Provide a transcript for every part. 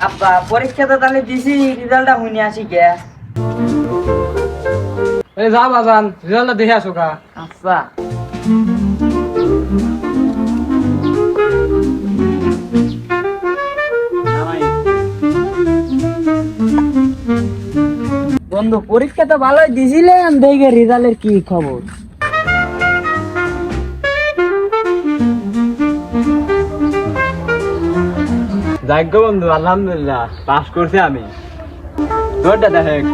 আব্বা পরীক্ষাটা তাহলে দিছি রেজাল্টটা হুনি আসি কে এই যা বাজান রেজাল্টটা দেখে আসো কা আচ্ছা। বন্ধু পরীক্ষা তো ভালোই দিছিলেন দেখে রেজাল্টের কি খবর? যাজ্ঞ বন্ধু আলহামদুলিল্লাহ পাস করছি আমি। তোরটা দেখ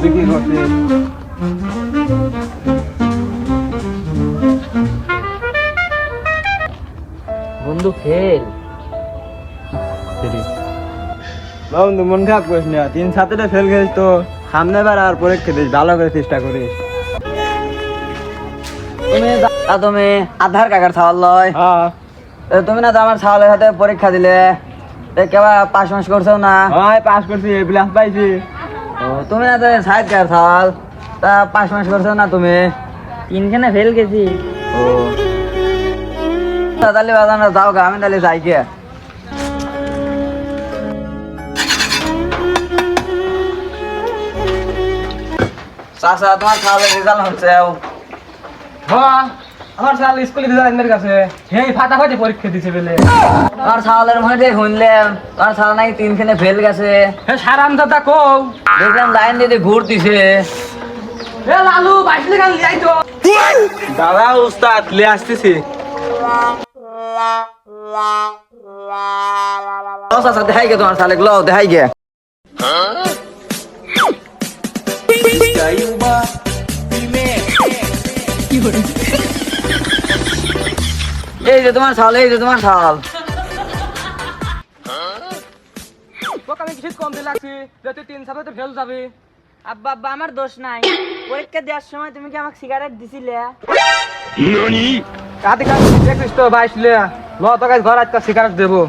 তুই কি করছিস? বন্ধু ফেল বন্ধু মন খারাপ করিস না। তিন সাতটা ফেল গেছিস তো সামনে বার আর পরীক্ষা দিস ভালো করে চেষ্টা করিস। তুমি তুমি আধার কাকার ছাওয়াল লয়। হ্যাঁ। তুমি না তো আমার ছাওয়ালের হাতে পরীক্ষা দিলে। কেবা পাস মাস করছ না? হয় পাস করছি এ প্লাস পাইছি। তুমি না তো সাইড কার ছাওয়াল তা পাস মাস করছ না তুমি? তিনখানে ফেল গেছি। ও। তাহলে বাজানো যাও গা আমি তাহলে যাই কে চাচা তোমার ছাওয়ালের রেজাল্ট হচ্ছে। হ্যাঁ। আমার সাল স্কুলে এর কাছে। হেই ফাটাফাটি পরীক্ষা দিছে বলে। তোমার ছাওয়ালের মধ্যে শুনলাম তোমার ছাওয়াল নাকি তিনখানে ফেল গেছে। হে সারাম দাদা কও। দেখলাম লাইন দিয়ে ঘুরতিছে এ লালু বাইসলে গান লিয়াই তো দাদা উস্তাদ লে আসতেছি। দেখাই গে তোমার ছালে গুলো দেখাই গে। এই যে তোমার ছাল এই যে তোমার তোকে আমি কিছু কম দিয়ে লাগছি তিন ফেল যাবি। আব্বা আব্বা আমার দোষ নাই। পরীক্ষা দেওয়ার সময় তুমি কি আমাকে সিগারেট দিছিলে? কাতে কাতে দেখিস তো বাইসলে ল। তোকে ঘর আজকে সিগারেট দেবো।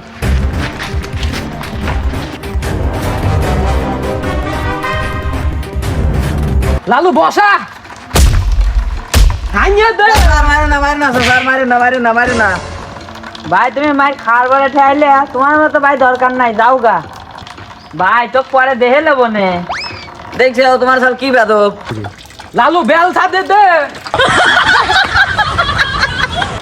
লালু বসা! ভাই তুমি মাই খাওয়ার বলে ঠেলে তোমার মতো ভাই দরকার নাই যাও গা। ভাই তো পরে দেখে লেবো নে। দেখছি তোমার সাল কি বেদব। লালু বেল সাথে দে দে।